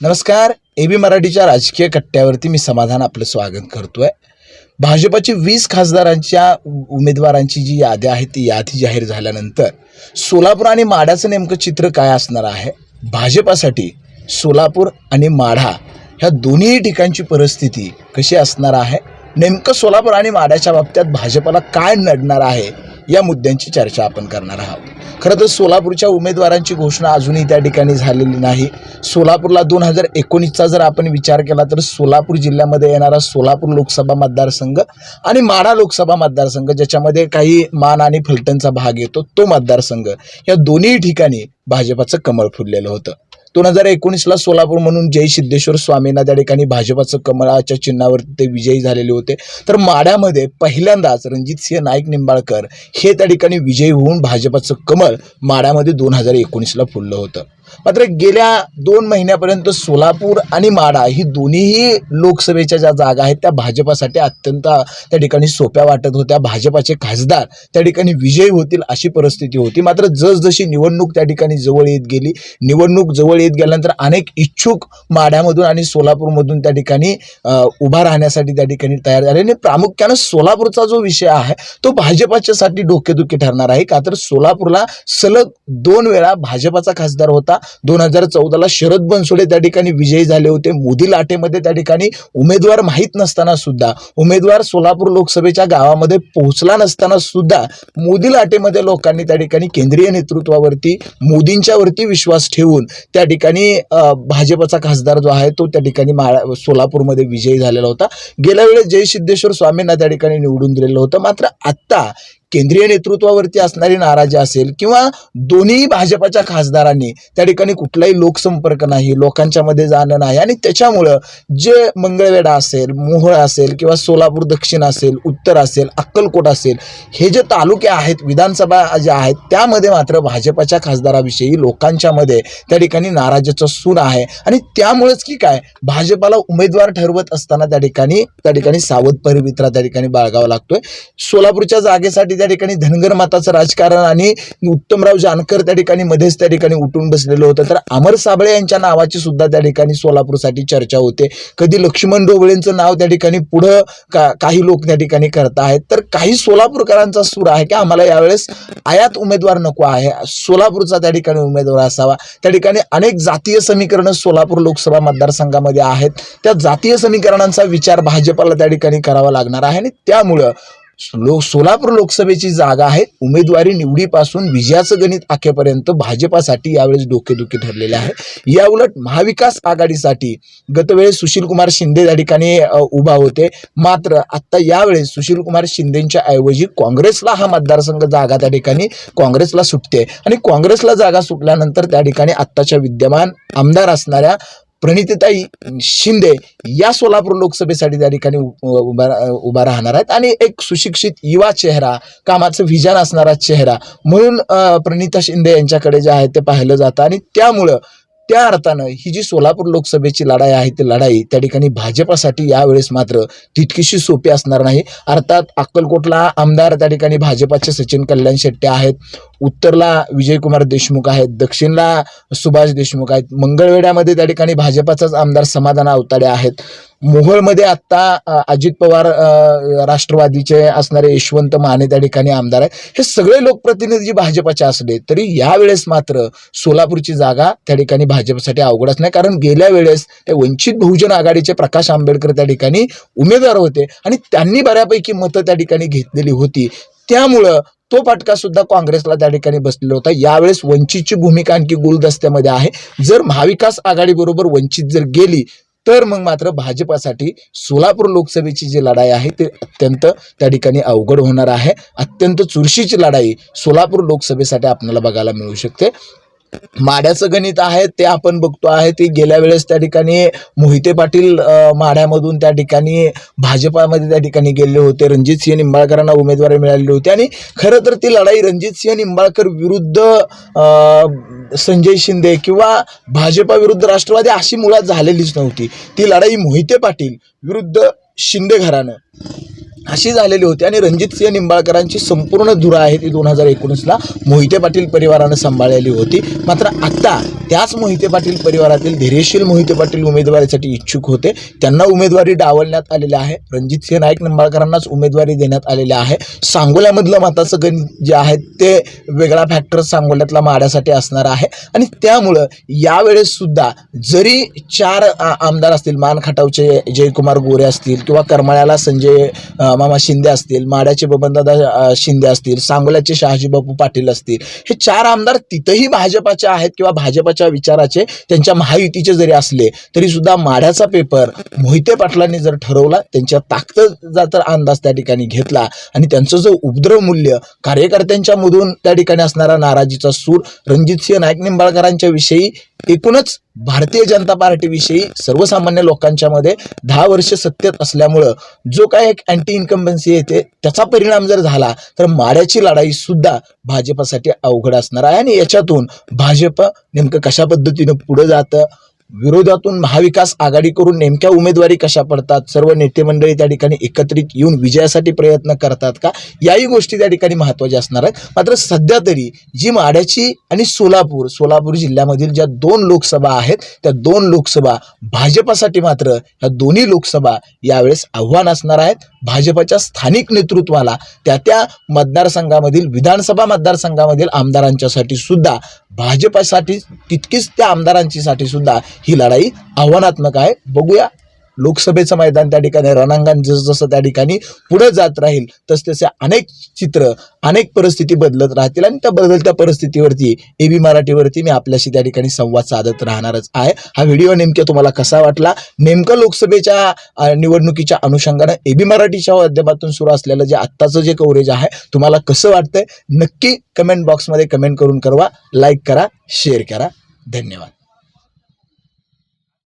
नमस्कार A B मराठीच्या राजकीय कट्ट्यावरती मी समाधान आपलं स्वागत करतोय. भाजपाची वीस खासदारांच्या उमेदवारांची जी यादी आहे ती यादी जाहीर झाल्यानंतर सोलापूर आणि माढ्याचं नेमकं चित्र काय असणार आहे? भाजपासाठी सोलापूर आणि माढा ह्या दोन्ही ठिकाणची परिस्थिती कशी असणार आहे? नेमकं सोलापूर आणि माढ्याच्या बाबतीत भाजपला काय नडणार आहे? या मुद्द्यांची चर्चा आपण करणार आहोत. खरं तर सोलापूरच्या उमेदवारांची घोषणा अजूनही त्या ठिकाणी झालेली नाही. सोलापूरला दोन हजार एकोणीसचा जर आपण विचार केला तर सोलापूर जिल्ह्यामध्ये येणारा सोलापूर लोकसभा मतदारसंघ आणि माढा लोकसभा मतदारसंघ ज्याच्यामध्ये काही मान आणि फलटणचा भाग येतो तो मतदारसंघ या दोन्ही ठिकाणी भाजपाचं कमळ फुललेलं होतं. दोन हजार एकोणीसला सोलापूर म्हणून जय सिद्धेश्वर स्वामींना त्या ठिकाणी भाजपाचं कमळाच्या चिन्हावरती ते विजयी झालेले होते. तर माढ्यामध्ये पहिल्यांदाच रणजितसिंह नाईक निंबाळकर हे त्या ठिकाणी विजयी होऊन भाजपाचं कमळ माढ्यामध्ये दोन हजार एकोणीसला फुललं होतं. मात्र गेल्या दोन महिन्यापर्यंत सोलापूर आणि माडा ही दोन्हीही लोकसभेच्या ज्या जागा आहेत त्या भाजपासाठी अत्यंत त्या ठिकाणी सोप्या वाटत होत्या. भाजपाचे खासदार त्या ठिकाणी विजयी होतील अशी परिस्थिती होती. मात्र जसजशी निवडणूक त्या ठिकाणी जवळ येत गेली निवडणूक जवळ येत गेल्यानंतर अनेक इच्छुक माढ्यामधून आणि सोलापूरमधून त्या ठिकाणी उभा राहण्यासाठी त्या ठिकाणी तयार झाले. आणि प्रामुख्यानं सोलापूरचा जो विषय आहे तो भाजपाच्यासाठी डोकेदुखी ठरणार आहे. का तर सोलापूरला सलग दोन वेळा भाजपाचा खासदार होता. दोन हजार चौदाला शरद बनसोडे त्या ठिकाणी विजयी झाले होते. मोदी लाटेमध्ये त्या ठिकाणी उमेदवार माहीत नसताना सुद्धा उमेदवार सोलापूर लोकसभेच्या गावामध्ये पोहोचला नसताना सुद्धा मोदी लाटेमध्ये लोकांनी त्या ठिकाणी केंद्रीय नेतृत्वावरती मोदींच्यावरती विश्वास ठेवून त्या ठिकाणी भाजपचा खासदार जो आहे तो त्या ठिकाणी माळा सोलापूरमध्ये विजयी झालेला होता. गेल्या वेळेस जय सिद्धेश्वर स्वामींना त्या ठिकाणी निवडून दिलेलं होतं. मात्र आत्ता केंद्रीय नेतृत्वावरती असणारी नाराजी असेल किंवा दोन्ही भाजपाच्या खासदारांनी त्या ठिकाणी कुठलाही लोकसंपर्क नाही लोकांच्या मध्ये जाणं नाही आणि त्याच्यामुळं जे मंगळवेढा असेल मोहळ असेल किंवा सोलापूर दक्षिण असेल उत्तर असेल अक्कलकोट असेल हे जे तालुके आहेत विधानसभा ज्या आहेत त्यामध्ये मात्र भाजपाच्या खासदाराविषयी लोकांच्या मध्ये त्या ठिकाणी नाराजीचं सूर आहे आणि त्यामुळेच की काय भाजपाला उमेदवार ठरवत असताना त्या ठिकाणी त्या ठिकाणी सावध परिवित्रा त्या ठिकाणी बाळगावा लागतोय. सोलापूरच्या जागेसाठी त्या ठिकाणी धनगर माताचं राजकारण आणि उत्तमराव जानकर त्या ठिकाणी मध्येच त्या ठिकाणी उठून बसलेलं होतं. तर अमर साबळे यांच्या नावाची सुद्धा त्या ठिकाणी सोलापूरसाठी चर्चा होते. कधी लक्ष्मण ढोबळेंचं नाव त्या ठिकाणी पुढं का काही लोक त्या ठिकाणी करत आहेत. तर काही सोलापूरकरांचा सूर आहे की आम्हाला यावेळेस आयात उमेदवार नको आहे. सोलापूरचा त्या ठिकाणी उमेदवार असावा. त्या ठिकाणी अनेक जातीय समीकरणं सोलापूर लोकसभा मतदारसंघामध्ये आहेत. त्या जातीय समीकरणांचा विचार भाजपाला त्या ठिकाणी करावा लागणार आहे आणि त्यामुळं लो सोलापूर लोकसभेची जागा आहे उमेदवारी निवडीपासून विजयाचं गणित आखेपर्यंत भाजपासाठी यावेळेस डोकेदुखी ठरलेले आहे. याउलट महाविकास आघाडीसाठी गतवेळेस सुशीलकुमार शिंदे त्या ठिकाणी उभा होते. मात्र आत्ता यावेळेस सुशीलकुमार शिंदेच्या ऐवजी काँग्रेसला हा मतदारसंघ जागा त्या ठिकाणी काँग्रेसला सुटते. आणि काँग्रेसला जागा सुटल्यानंतर त्या ठिकाणी आत्ताच्या विद्यमान आमदार असणाऱ्या प्रणितीताई शिंदे या सोलापूर लोकसभेसाठी त्या ठिकाणी उ- उभा उभा राहणार आहेत. आणि एक सुशिक्षित युवा चेहरा कामाचं विजन असणारा चेहरा म्हणून प्रणिता शिंदे यांच्याकडे जे आहे ते पाहिलं जातं. आणि त्यामुळं त्या अर्थानं ही जी सोलापूर लोकसभेची लढाई आहे ती लढाई त्या ठिकाणी भाजपासाठी यावेळेस मात्र तितकीशी सोपी असणार नाही. अर्थात अक्कलकोटला आमदार त्या ठिकाणी भाजपाचे सचिन कल्याण शेट्टे आहेत. उत्तरला विजयकुमार देशमुख आहेत दक्षिणला सुभाष देशमुख आहेत. मंगळवेढ्यामध्ये त्या ठिकाणी भाजपाचाच आमदार समाधान अवताडे आहेत. मोहोळमध्ये आत्ता अजित पवार राष्ट्रवादीचे असणारे यशवंत माने त्या ठिकाणी आमदार आहेत. हे सगळे लोकप्रतिनिधी भाजपाचे असले तरी यावेळेस मात्र सोलापूरची जागा त्या ठिकाणी भाजपसाठी अवघडच नाही. कारण गेल्या वेळेस ते वंचित बहुजन आघाडीचे प्रकाश आंबेडकर त्या ठिकाणी उमेदवार होते आणि त्यांनी बऱ्यापैकी मतं त्या ठिकाणी घेतलेली होती. त्यामुळं तो फटका सुद्धा काँग्रेसला त्या ठिकाणी बसलेला होता. यावेळेस वंचितची भूमिका आणखी गुलदस्त्यामध्ये आहे. जर महाविकास आघाडीबरोबर वंचित जर गेली तर मग मात्र भाजपासाठी सोलापूर लोकसभेची जी लढाई आहे ती अत्यंत त्या ठिकाणी अवघड होणार आहे. अत्यंत चुरशीची लढाई सोलापूर लोकसभेसाठी आपल्याला बघायला मिळू शकते. माड्याचं गणित आहे ते आपण बघतो आहे. ते गेल्या वेळेस त्या ठिकाणी मोहिते पाटील माढ्यामधून त्या ठिकाणी भाजपामध्ये त्या ठिकाणी गेले होते. रणजित सिंह निंबाळकरांना उमेदवारी मिळालेली होती. आणि खरं तर ती लढाई रणजित सिंह निंबाळकर विरुद्ध अ, संजय शिंदे किंवा भाजपा विरुद्ध राष्ट्रवादी अशी मुळात झालेलीच नव्हती. ती लढाई मोहिते पाटील विरुद्ध शिंदे घराणं. अशी झालेली होती आणि रणजितसिंह निंबाळकरांची संपूर्ण धुरा आहे ती दोन हजार एकोणीसला मोहिते पाटील परिवारानं सांभाळलेली होती. मात्र आत्ता त्याच मोहिते पाटील परिवारातील धैर्यशील मोहिते पाटील उमेदवारीसाठी इच्छुक होते. त्यांना उमेदवारी डावलण्यात आलेली आहे. रणजितसिंह नाईक निंबाळकरांनाच उमेदवारी देण्यात आलेली आहे. सांगोल्यामधलं मताचं गणित जे आहे ते वेगळा फॅक्टर सांगोल्यातला माड्यासाठी असणार आहे. आणि त्यामुळं यावेळेससुद्धा जरी चार आमदार असतील मान खटावचे जयकुमार गोरे असतील किंवा करमाळ्याला संजय मामा शिंदे असतील माड्याचे बबनदादा शिंदे असतील सांगोल्याचे शहाजीबापू पाटील असतील हे चार आमदार तिथंही भाजपाचे आहेत किंवा भाजपाच्या विचाराचे त्यांच्या महायुतीचे जरी असले तरी सुद्धा माड्याचा पेपर मोहिते पाटलांनी जर ठरवला त्यांच्या ताकदीचा तर अंदाज त्या ठिकाणी घेतला. आणि त्यांचं जो उपद्रव मूल्य कार्यकर्त्यांच्या मधून त्या ठिकाणी असणारा नाराजीचा सूर रणजितसिंह नाईक निंबाळकरांच्या विषयी एकूणच भारतीय जनता पार्टीविषयी सर्वसामान्य लोकांच्या मध्ये दहा वर्ष सत्तेत असल्यामुळं जो काय एक अँटी इन्कम्बन्सी येते त्याचा परिणाम जर झाला तर माड्याची लढाई सुद्धा भाजपासाठी अवघड असणार आहे. आणि याच्यातून भाजप नेमकं कशा पद्धतीनं पुढे जातं? विरोधातून महाविकास आघाडी करून नेमक्या उमेदवारी कशा पडतात? सर्व नेते मंडळी त्या ठिकाणी एकत्रित येऊन विजयासाठी प्रयत्न करतात का? याही गोष्टी त्या ठिकाणी महत्त्वाच्या असणार आहेत. मात्र सध्या तरी जी माड्याची आणि सोलापूर सोलापूर जिल्ह्यामधील ज्या दोन लोकसभा आहेत त्या दोन लोकसभा भाजपासाठी मात्र ह्या दोन्ही लोकसभा यावेळेस आव्हान असणार आहेत. भाजपाच्या स्थानिक नेतृत्वाला त्या त्या मतदारसंघामधील विधानसभा मतदारसंघामधील आमदारांच्यासाठी सुद्धा भाजपासाठी तितकीच त्या आमदारांची साठी सुद्धा ही लढाई आव्हानात्मक आहे. बघूया. लोकसभेचं मैदान त्या ठिकाणी रणांगण जसं जसं त्या ठिकाणी पुढे जात राहील तस तसे अनेक चित्र अनेक परिस्थिती बदलत राहतील आणि त्या बदलत्या परिस्थितीवरती ए बी मराठीवरती मी आपल्याशी त्या ठिकाणी संवाद साधत राहणारच आहे. हा व्हिडिओ नेमक्या तुम्हाला कसा वाटला? नेमकं लोकसभेच्या निवडणुकीच्या अनुषंगानं ए बी मराठीच्या माध्यमातून सुरू असलेलं जे आत्ताचं जे कव्हरेज आहे तुम्हाला कसं वाटतंय? नक्की कमेंट बॉक्समध्ये कमेंट करून करवा लाईक करा शेअर करा. धन्यवाद.